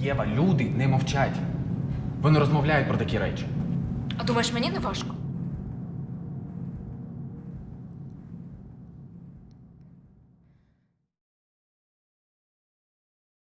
Єва, люди не мовчать. Вони розмовляють про такі речі. А думаєш, мені не важко?